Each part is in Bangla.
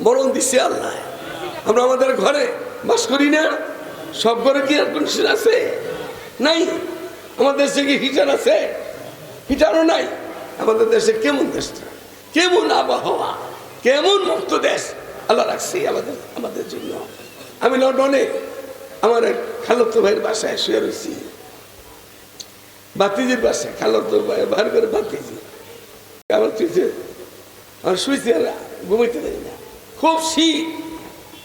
মরণ দিছে আল্লাহ। আমরা আমাদের ঘরে বাস করি না। সব ঘরে কি কন্ডিশন আছে? নাই। আমাদের দেশে কি হিটার আছে? হিটারও নাই। আমাদের দেশে কেমন দেশটা? কেমন আবহাওয়া? কেমন মুক্ত দেশ? আল্লাহ রাখছি আমাদের আমাদের জন্য। আমি লন্ডনে আমার এক খালত্ত ভাইয়ের বাসায় শুয়ে রয়েছি। বাতিজির বাসায় খালত্ত ভাই বার করে বাতিজি। আমার তুইছে আর শুয়েছি আর ঘুমাইতে পারি না। খুব শীত,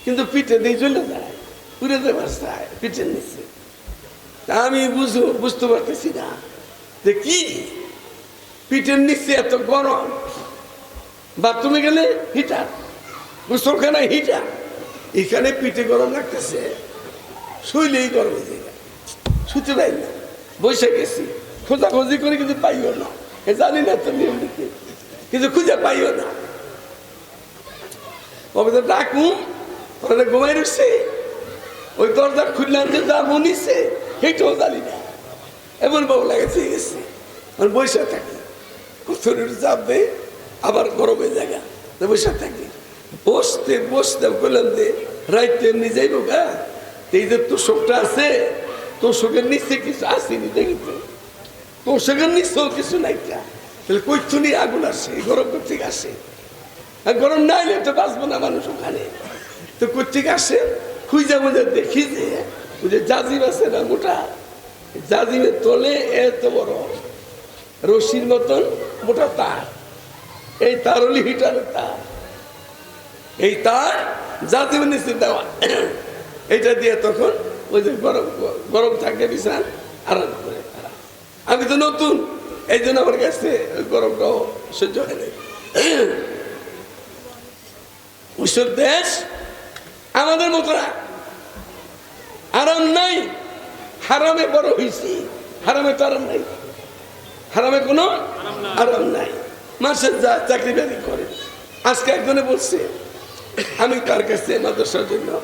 কিন্তু পিঠে দিয়ে চলে যায়। পুরে দেয় বাসায় পিঠের নিচে। আমি বুঝো, বুঝতে পারতেছি না। যে কি? পিঠের নিচে এত গরম। বাথরুমে গেলে হিটার গোসলখানা হিটার। এখানে পিঠে গরম লাগতেছে। শুইলেই গরম হয়ে যায়। শুতে পাই না। বসে গেছি। খোঁজাখুঁজি করে, কিন্তু পাইও না। জানি না তো নিয়ম কিন্তু খুঁজে পাইও না। তবে তো ডাকুম ওরা ঘুমাই রয়েছে। ওই দরজা খুললাম যে যা মনিছে সেইটাও জানি না। এমন বাবু লাগাচ্ছে গেছে আমি বসে থাকি। কোথরের চাপ দেয় আবার গরমে জায়গা বসে থাকি। বসতে বসতে বললাম যে, রাইতে এমনি যাইব গা। এই যে তোষকটা আছে, তোষকের নিচে কিছু আসেনি দেখি তো তোষকের নিচেও কিছু নাই। তাহলে কৈথুনি আগুন আসে গরম করতে আসে? গরম না হলে তো বাঁচবো না মানুষ ওখানে। তো কোথেকে আসে, খুঁজে মুজে দেখি যে, ওই যে জাজিম আছে না মোটা জাজিমের তলে এত বড়, রশির মতন মোটা তার। এই তার হলি হিটারের তার। এই তার জাজিমের নিচে দেওয়া। এইটা দিয়ে তখন ওই যে গরম গরম থাকে বিছান, আরাম করে আমি তো নতুন, এই জন্য আমার কাছে গরমটাও সহ্য হয় নাই। ওইসব দেশ আমাদের মতো আরাম নাই। হারামে বড় হয়েছি হারামে তো আরাম নাই। হারামে কোনো আরাম নাই। মাসের যা চাকরি বাকরি করে। আজকে একজনে বলছে, আমি তার কাছে মাদ্রাসার জন্য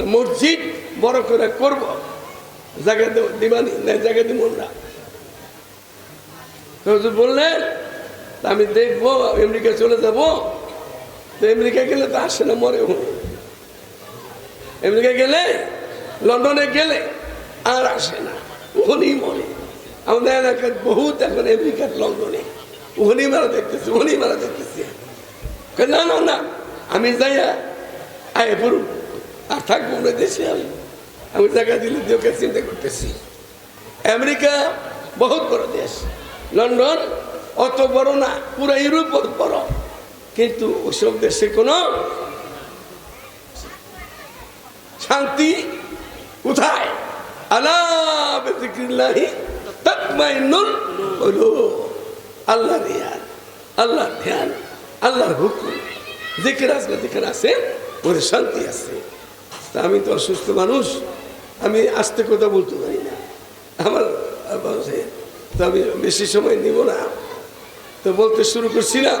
মসজিদ বড় করে করব? জায়গা দেব- দিবানি? না, জায়গা দিব না। বললেন আমি দেখব আমেরিকা চলে যাব। তো আমেরিকা গেলে তো আসে না মরে উনি। আমেরিকা গেলে, লন্ডনে গেলে আর আসে না ওখানেই মরে। আমাদের এলাকার বহুত এখন আমেরিকার লন্ডনে। ওখানেই মারা দেখতেছি ওখানেই মারা দেখতেছি না না না, আমি যাইয়া আয় পড়ুন আর থাকব না দেশে আমি। আমি জায়গা দিলে ওকে চিন্তা করতেছি। আমেরিকা বহুত বড় দেশ। লন্ডন অত বড় না, পুরো ইউরোপ বড়। কিন্তু ওসব দেশে কোনো শান্তি কোথায়? আল্লাহ ধ্যান ধ্যান, আল্লাহর শান্তি আছে। তা আমি তো অসুস্থ মানুষ, আমি আস্তে কথা বলতে পারি না। আমার তো আমি বেশি সময় নিব না। তো বলতে শুরু করছিলাম।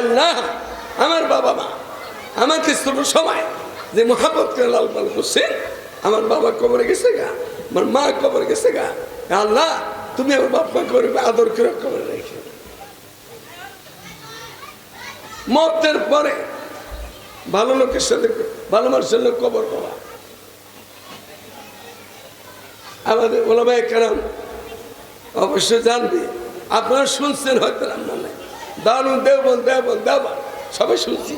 আল্লাহ, আমার বাবা মা, আমাকে সময়। যে মহাপত করে লাল পাল করছে আমার বাবা কবরে গেছে গা, আমার মা কবরে গেছে গা। আল্লাহ, তুমি আমার বাপ মা করে আদর করে কবরে রেখে মতের পরে ভালো লোকের সাথে, ভালো মানুষের লোক কবর পাওয়া। আমাদের ওলামায় কারাম অবশ্যই জানবে, আপনারা শুনছেন হয়তো রান্না দারুণ দেবন দেবন দেবন। সবাই শুনছি।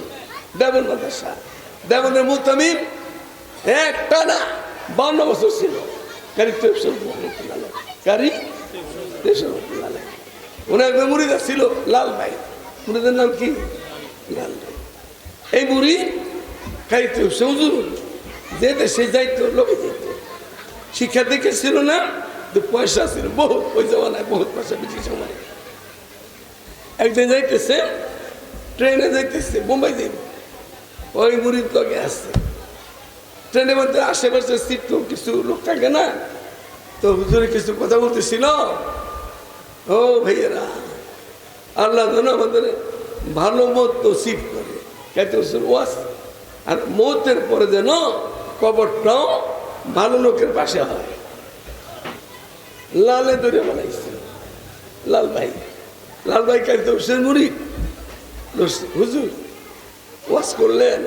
দেবন মাদ্রাসা। দেবনের মুতামিম একটা না বান্ন বছর ছিল। কারি তেসর কারি তেসর ওনার একটা মুড়িদা ছিল লাল ভাই। মুড়িদের নাম কি? লাল ভাই। এই মুড়ি কারি তেসর যে দেশে যাইতো, লোকে যেত। শিক্ষা দিকে ছিল না পয়সা ছিল। বহুত, ওই জমানায় বহুত পয়সা বেশি সময়। একদিন যাইতেছে, ট্রেনে যাইতেছে মুম্বাই যাইব। ওই মুড়ির লগে আসছে। ট্রেনের মধ্যে আশেপাশে সিট তো কিছু লোক থাকে না? তো হুজুরে কিছু কথা বলতেছিল। ও ভাইয়েরা, আল্লাহ যেন আমাদের ভালো মত নসিব করে। কেতে ওয়াস, আর মতের পরে যেন কবরটাও ভালো লোকের পাশে হয়। লালে ধরে বানাইছে। লাল ভাই। লাল ভাই হোসেন মুড়ি? হুজুর ওয়াশ করলেন,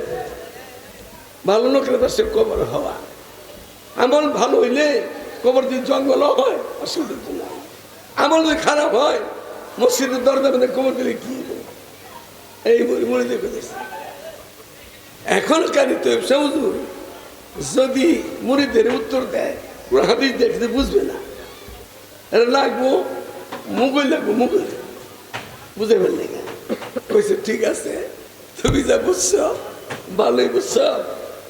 ভালো লোকের পাশে কবর হওয়া। আমল ভালো হইলে কবর দিয়ে জঙ্গল হয় অসুবিধা আমল যদি খারাপ হয়, মসজিদের দরজা মধ্যে কবর দিলে কি? এই মুড়ি দেখে এখন কারিত হুজুর, যদি মুড়িদের উত্তর দেয় হাদিস দেখতে বুঝবে না। এটা লাগবো, মুগল লাগবো, মুগল। বুঝে ফেললে কইছে, ঠিক আছে, তুমি যা বুঝছ, ভালোই বুঝছ,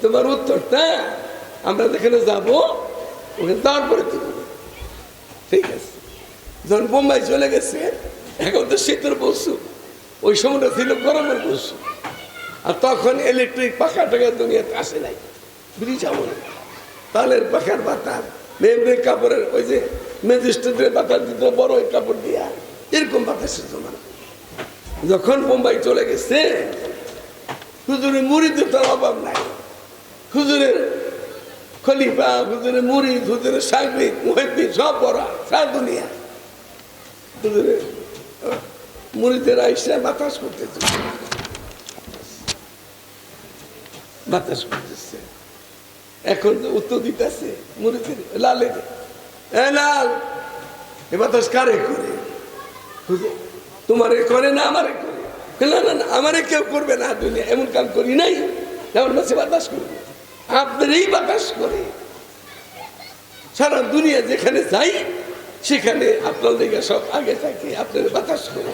তোমার উত্তরটা আমরা যেখানে যাব, ওখানে ঠিক আছে। যখন বোম্বাই চলে গেছে, এখন তো শীতের বসু ওই সময়টা ছিল গরমের বসু আর তখন ইলেকট্রিক পাখা টাকা দুনিয়াতে আসে নাই, ব্রিজ আমলে। তালের পাখার বাতার মেমরে কাপড়ের ওই যে ম্যাজিস্ট্রেটের বাতার দিত, বড় ওই কাপড় দিয়া, এরকম বাতাসের জমানা। যখন বোম্বাই চলে গেছে হুজুরের মুড়িতে তার অভাব নাই। হুজুরের খলিফা হুজুরের মুড়ি হুজুরের সাংবিক মুহিবি সব বড় সারা দুনিয়া। হুজুরের মুড়িতে আইসা বাতাস করতেছে। বাতাস করতেছে। এখন উত্তর দিতেছে মুড়িতে লালে এ লাল এ বাতাস কারে করে? হুজুর, তোমারে করে না, আমারে করে। না না না, আমারে কেউ করবে না, দুনিয়া এমন কাম করি নাই। যেমন মাসে বাতাস করবে আপনারই বাতাস করে। সারা দুনিয়া যেখানে যাই, সেখানে আপনার লেগে সব আগে থাকে, আপনার বাতাস করে।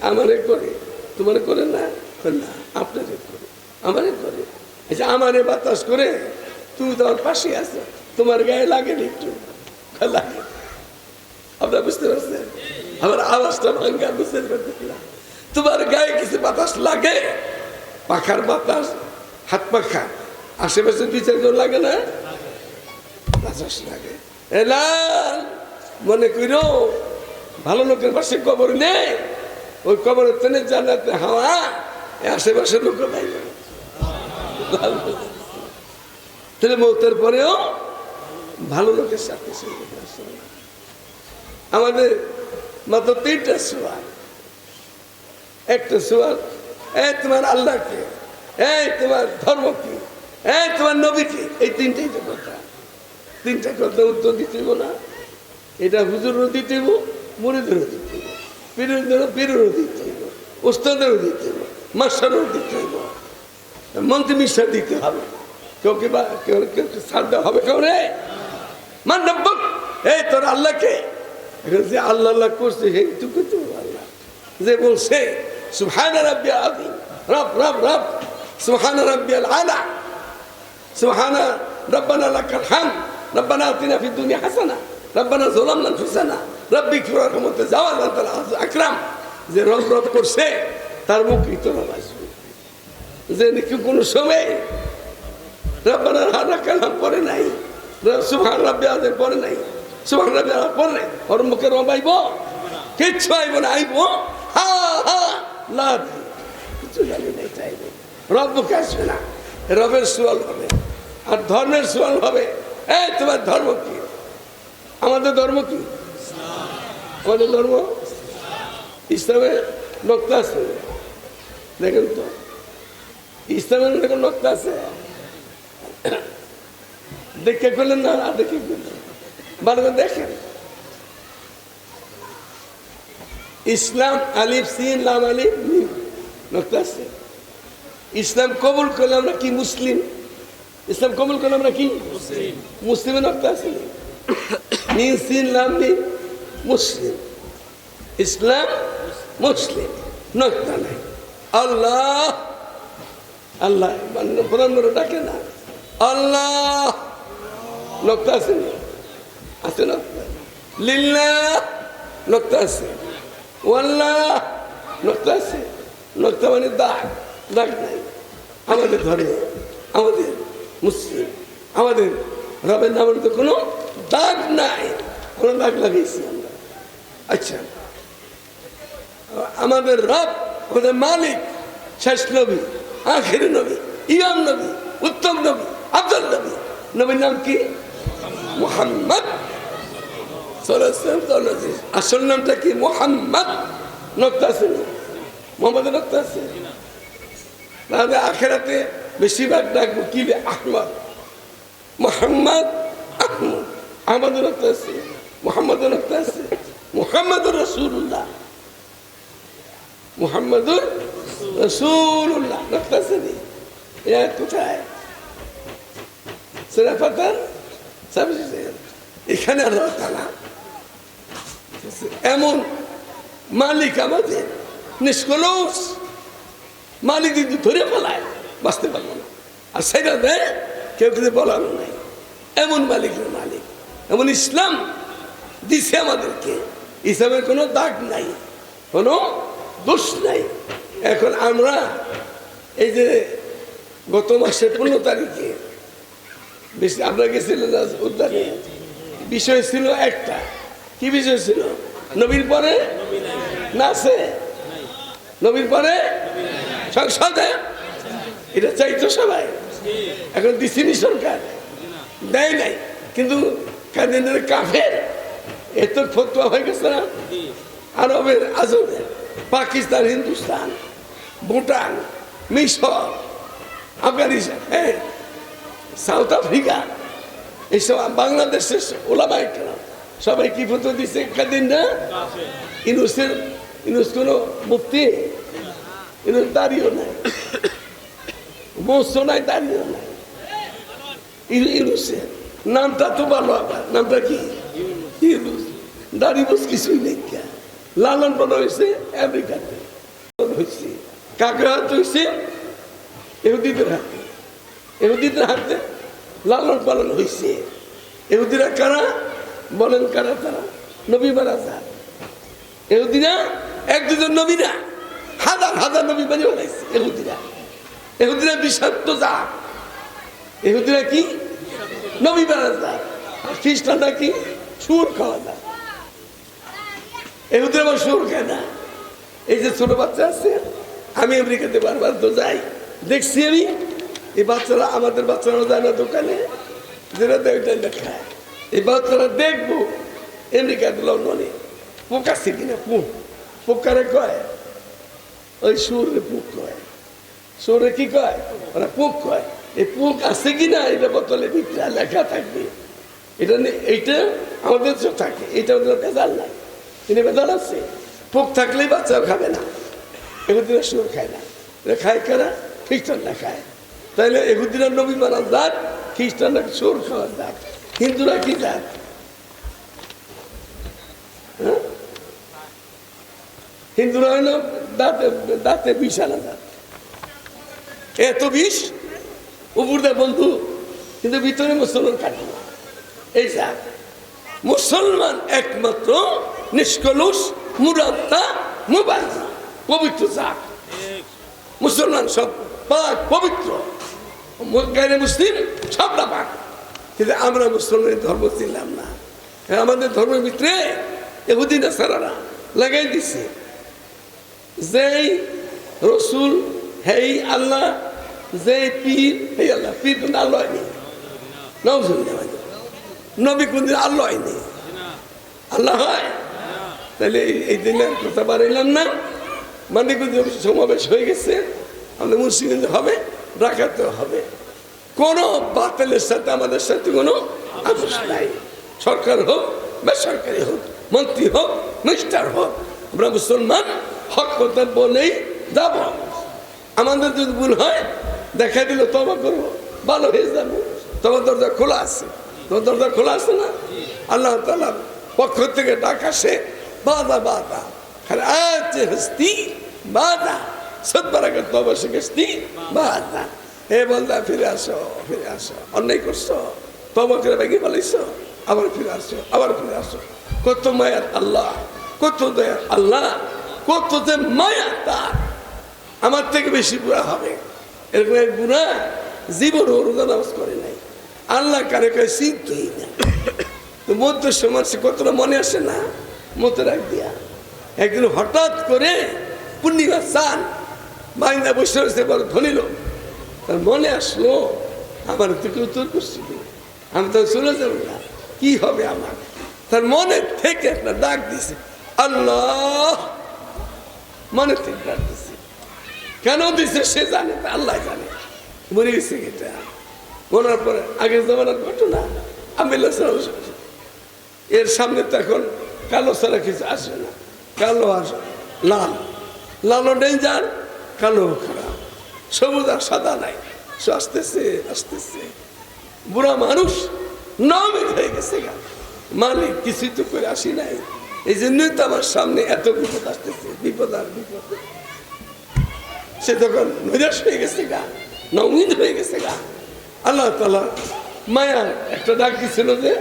আমারে করে, তোমার করে না? না, আপনারে করে, আমারে করে। যে আমারে বাতাস করে তুমি তোমার পাশে আছো। তোমার গায়ে লাগেনি একটু। লাগে? আপনারা বুঝতে পারছেন আমার আওয়াজটা ভাঙ্গা বুঝতে পারতেছিলাম তোমার গায়ে কিছু বাতাস লাগে পাখার বাতাস হাত পাখা আশেপাশে দুই চারজন লাগে না বাতাস লাগে এলাল মনে কইরো ভালো লোকের পাশে কবর নেই ওই কবরের তেনে জানাতে হাওয়া এ আশেপাশের লোক নাই তাহলে মৌতের পরেও ভালো লোকের সাথে। আমাদের মাত্র তিনটা সোয়াল একটা সোয়াল এই তোমার আল্লাহ কে? এই তোমার ধর্ম কি? এই তোমার নবী কি? এই তিনটাই তো কথা। তিনটা কথা উত্তর দিতে না। এটা হুজুরও দিতে হইব মুড়িদেরও দিতে হইব, পীরেরও দিতে ওস্তাদেরও দিতে মাস্টারও দিতে মন্ত্রী মিশ্রা দিতে হবে। কেউ কি বা কেউ কেউ ছাড় দেওয়া হবে কেউ রে? মান নব্বক এই তোর আল্লাহকে যে আল্লাহ আল্লাহ করছে সেইটুকু তো আল্লাহ যে বলছে সুহান রাব্বি আদিম রব রব রব সুহান রাব্বি আলা সুহান রব্বানা লাকাল হাম রব্বানা আতিনা ফিদ দুনিয়া হাসানা রব্বানা যালামনা আনফুসানা রব্বি কিবার রহমতে জাওয়াল আনতাল আকরাম যে রব রব করছে তার মুখ ইতরাল আসবে যে নাকি কোনো সময় রব্বানার হারা কালাম পরে নাই সুহান রাব্বি আদের পরে নাই মুখে আইব না হা হা কিছু জানি রব মুখে আসবে না, রবের হবে, আর ধর্মের সোয়াল হবে। এই, তোমার ধর্ম কি? আমাদের ধর্ম কি? আমাদের ধর্ম? ইসলামের নক্তা আছে। দেখেন তো, ইসলামের দেখুন আছে। দেখে করলেন না, আর দেখে করলেন ভালো দেখেন। ইসলাম আলিফ সিন লাম আলিফ মিম। আছে ইসলাম কবুল করলে আমরা কি মুসলিম? ইসলাম কবুল করলে আমরা কি? মুসলিমের নক্তা আছে মিন সিন লাম মিম মুসলিম। ইসলাম মুসলিম নক্তা নাই আল্লাহ! আল্লাহ পরামর ডাকে না। আল্লাহ! নক্তা আছে না আছে না? লিল্লাহ নক্তা আছে। ওয়াল্লাহ নক্তা আছে। নকতা মানে দাগ। দাগ নাই। আমাদের ধর্মে, আমাদের মুসলিম, আমাদের রবের নামের তো কোনো দাগ নাই। কোনো দাগ লাগিয়েছি আমরা। আচ্ছা। আমাদের রব, আমাদের মালিক, শেষ নবী, আখের নবী, ইমাম নবী, উত্তম নবী, আব্দুল নবী। নবীর নাম কি? মোহাম্মদ। আসল নামটা কি? মোহাম্মদ নক্তা আছে না মোহাম্মদ নক্তা আছে তাহলে আখেরাতে বেশিরভাগ ডাকবো কি রে? আহমদ। মোহাম্মদ আহমদ। আহমদ নক্তা আছে মোহাম্মদ নক্তা আছে মোহাম্মদ রসুল্লাহ মোহাম্মদুর রসুল্লাহ নক্তা আছে নি এ কোথায় সেরা পাতান এখানে আল্লাহ তালা এমন মালিক আমাদের, নিষ্কলস। মালিক যদি ধরে ফেলায়, বাঁচতে পারব না। আর সেটা দেয়, কেউ কিন্তু বলানো নাই। এমন মালিকের মালিক। এমন ইসলাম দিছে আমাদেরকে। ইসলামের কোনো দাগ নাই, কোনো দোষ নাই। এখন আমরা এই যে গত মাসের পনেরো তারিখে বেশি আমরা গেছিলাম উদ্যানে বিষয় ছিল একটা। কি বিষয় ছিল নবীর পরে? না আছে নবীর পরে? সংসদে এটা চাইতো সবাই। এখন দিছিনি সরকার। দেয় নাই। কিন্তু কাফের। এত ফতুয়া হয়ে গেছে না? আরবের আজবে পাকিস্তান, হিন্দুস্তান, ভুটান, মিশর, আফগানিস্তান হ্যাঁ? South Africa. এইসব বাংলাদেশের ওলামা একটা সবাই কি ফটো দিচ্ছে কাদিন না? ইনুসের, ইনুস কোনো মুক্তি ইনুস দাঁড়িয়েও নাই। মৎস্য নাই, দাঁড়িয়েও নাই। ইনু- ইনুসের। নামটা তো ভালো আবার। নামটা কি? ইনুস। দাড়ি বুস কিছুই নেই। লালন পালন হয়েছে আমেরিকাতে। হয়েছে কাকে হাত হয়েছে এহুদিদের হাতে। এহুদিদের হাতে লালন পালন হয়েছে এহুদিরা কারা? বলেন কারা তারা? নবী মারা যান। এহুদিরা? এক দুজন নবীরা। হাজার হাজার নবী বানিয়ে বানাইছে এহুদিরা। এহুদিরা বিষাক্ত জাত। এহুদিরা কি? নবী মারা আর খ্রিস্টানরা কি? সুর খাওয়া যায়। এহুদিরা আবার সুর খায় না। এই যে ছোট বাচ্চা আছে, আমি আমেরিকাতে বারবার তো যাই। দেখছি আমি, এই বাচ্চারা আমাদের বাচ্চারা যায় না দোকানে যেটা দেয় ওইটা দেখায় এই বাচ্চারা দেখব। আমেরিকাতে লন্ডনে। পোক আছে কিনা পোক পোকারে কয়? ওই সুরে পোক কয়। সুরে কি কয়? ওরা পোক কয়। এই পোক আছে কিনা এটা বোতলে ভিতরে লেখা থাকবে। এটা নে- এইটা আমাদের থাকে। এটা ওদের ভেজাল নাই তিনি ভেজাল আছে পোক থাকলেই বাচ্চাও খাবে না। এগুদিরা সুর খায় না। এটা খায় কারা? খ্রিস্টানরা খায়। তাহলে এগুদিরা নবী মারা যাক, খ্রিস্টানরা সুর খাওয়ার যাক। হিন্দুরা কি হ্যাঁ? হিন্দুরা হলো দাঁতে দাঁতে বিষ আনা দাঁত এত বিষ? উপর দেয় বন্ধু, কিন্তু ভিতরে মুসলমান কাটে এই যাক মুসলমান একমাত্র নিষ্কলুষ মুরাত্তা মুবাইল পবিত্র জাত। মুসলমান সব পাক পবিত্র। মুসলিম সবটা পাক কিন্তু আমরা মুসলমানের ধর্ম ছিলাম না। হ্যাঁ, আমাদের ধর্মের ভিতরে এহুদিন সারারা লাগাই দিছে। যেই রসুল হেই আল্লাহ যে পীর হেই আল্লাহ পীর কিন্তু আল্লাহ নজরুল্লাহ নবী কোনদিন আল্লাহ হয়নি। আল্লাহ হয়? তাহলে এই- দিনের কথা বাড়াইলাম না। মানে সমাবেশ হয়ে গেছে। আমাদের মুসলিম হবে ডাকাতে হবে। কোনো বাতিলের সাথে, আমাদের সাথে কোনো আপোষ নাই। সরকার হোক, বেসরকারি হোক, মন্ত্রী হোক, মিনিস্টার হোক, আমরা মুসলমান, হক কথা বলেই যাব। আমাদের যদি ভুল হয়, দেখা দিল তবা করব। ভালো হয়ে যাব। তোমার দরজা খোলা আছে। তোমার দরজা খোলা আছে না? আল্লাহ তালার পক্ষ থেকে ডাক আসে বাধা বাধা খালি আছে হস্তি বাধা সৎবারাকে তবা শিখেছি বাধা হে বলদা ফিরে আসো ফিরে আসো। অন্যায় করছ তবা করে ভেঙে আবার ফিরে আসো, আবার ফিরে আসো। কত মায়ার আল্লাহ, কত দয়ার আল্লাহ, কত যে মায়া তার। আমার থেকে বেশি বুড়া হবে। এরকম এক বুড়া জীবন রোজা নামাজ করে নাই। আল্লাহ কারে কারে চিনতই না। তো মধ্য সমাজ কতটা মনে আসে না? মতো রাখ দিয়া। একদিন হঠাৎ করে পূর্ণিমা চান বাইন্দা বসে রয়েছে বড় ধনী লোক। তার মনে আসলো, আমার থেকে উত্তর করছিল আমি তো চলে যাব না। কি হবে আমার? তার মনে থেকে একটা ডাক দিছে। আল্লাহ! মনে থেকে ডাক দিছে। কেন দিছে সে জানে আল্লাহ জানে। মরে গেছে এটা। মরার পরে আগের জমানার ঘটনা। আমি এর সামনে তো এখন কালো ছাড়া কিছু আসবে না। কালো আর লাল। লালও ডেঞ্জার, কালো সবুজ আর সাদা নাই। সে আসতেছে আসতেছে। বুড়া মানুষ নামিত হয়ে গেছে গা। মালিক কিছুই তো করে আসি নাই। এই জন্যই তো আমার সামনে এত বিপদ আসতেছে। বিপদ আর বিপদ। সে তখন নৈরাশ হয়ে গেছে গা নমিন হয়ে গেছে গা। আল্লাহ তালা মায়া একটা ডাক দিছিল যে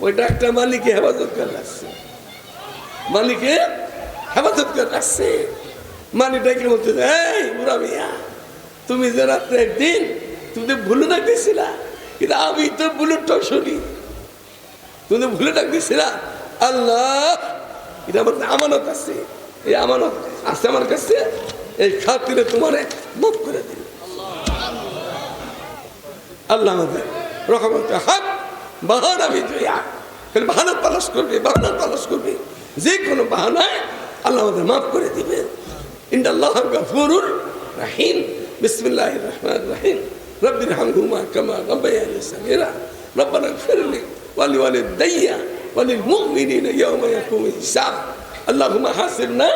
ওই ডাকটা মালিকে হেফাজত করে রাখছে। মালিকে হেফাজত করে রাখছে। মালিক ডাকে বলতে এই বুড়া মিয়া তুমি যে রাত্রে দিন তুমি তো ভুলে ডাক দিয়েছিলা, কিন্তু আমি তো ভুলেরটাও শুনি। তুমি তো ভুলে ডাক দিয়েছিলা, আল্লাহ, এটা আমার আমানত আছে। এই আমানত আছে আমার কাছে, এই খাতিরে তোমারে মুখ করে দিল আল্লাহ আমাদের রকমতে হাত বাহানা বিজয়া। খালি বাহানা তালাশ করবে, বাহানা তালাশ করবে। যে কোনো বাহানায় আল্লাহ আমাদের মাফ করে দিবে ইন্দাল্লাহ গফুরুর রাহিম। বিসমিল্লাহ রহমান রাহিম। রব্বির হামহুমা কামা রব্বায়ানি সাগীরা। রব্বানা ফিরলি ওয়ালি ওয়ালি দাইয়া ওয়ালি মুমিনিনা ইয়াওমা ইয়াকুমুল হিসাব। আল্লাহুম্মা হাসিবনা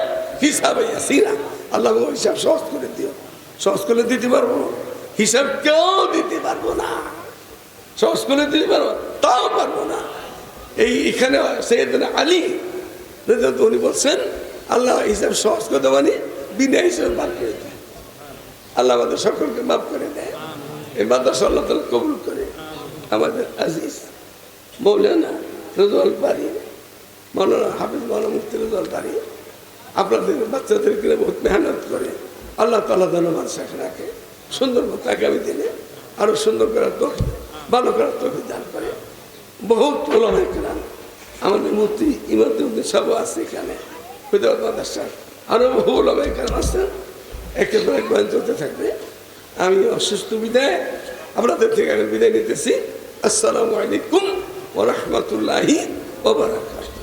হিসাবা ইয়াসিরা। আল্লাহ হিসাব সহজ করে দিও। সহজ করে দিতে পারব হিসাব কেউ দিতে পারব না। সহজ করে দিতে পারব তাও পারব না। এই এখানে সৈয়দিন আলী উনি বলছেন, আল্লাহ হিসাব সহজ করে দেওয়া মানে বিনা হিসাবে মাফ করে আল্লাহ আমাদের সকলকে মাফ করে দেয়। এই মাদ্রাসা আল্লাহ তালা কবুল করে। আমাদের আজিজ, মৌলানা রোজাল বাড়ি মৌলানা হাফিজ মৌলানা মুফতি রোজাল বাড়ি আপনাদের বাচ্চাদেরকে বহুত মেহনত করে আল্লাহ তালা যেন মানুষকে রাখে সুন্দর মতো আগামী দিনে আরও সুন্দর করার তো ভালো করার তো দান করে। বহুত ওলামাই কেরাম, আমাদের মূর্তি মূর্তি সব আছে এখানে হুদাবাদ মাদ্রাসা আরও বহু ওলামাই কেরাম আছেন একেবারে বয়ান চলতে থাকবে। আমি অসুস্থ বিদায়, আপনাদের থেকে আমি বিদায় নিতেছি। আসসালামু আলাইকুম ওরহমতুল্লাহি ওবরাকাতুহু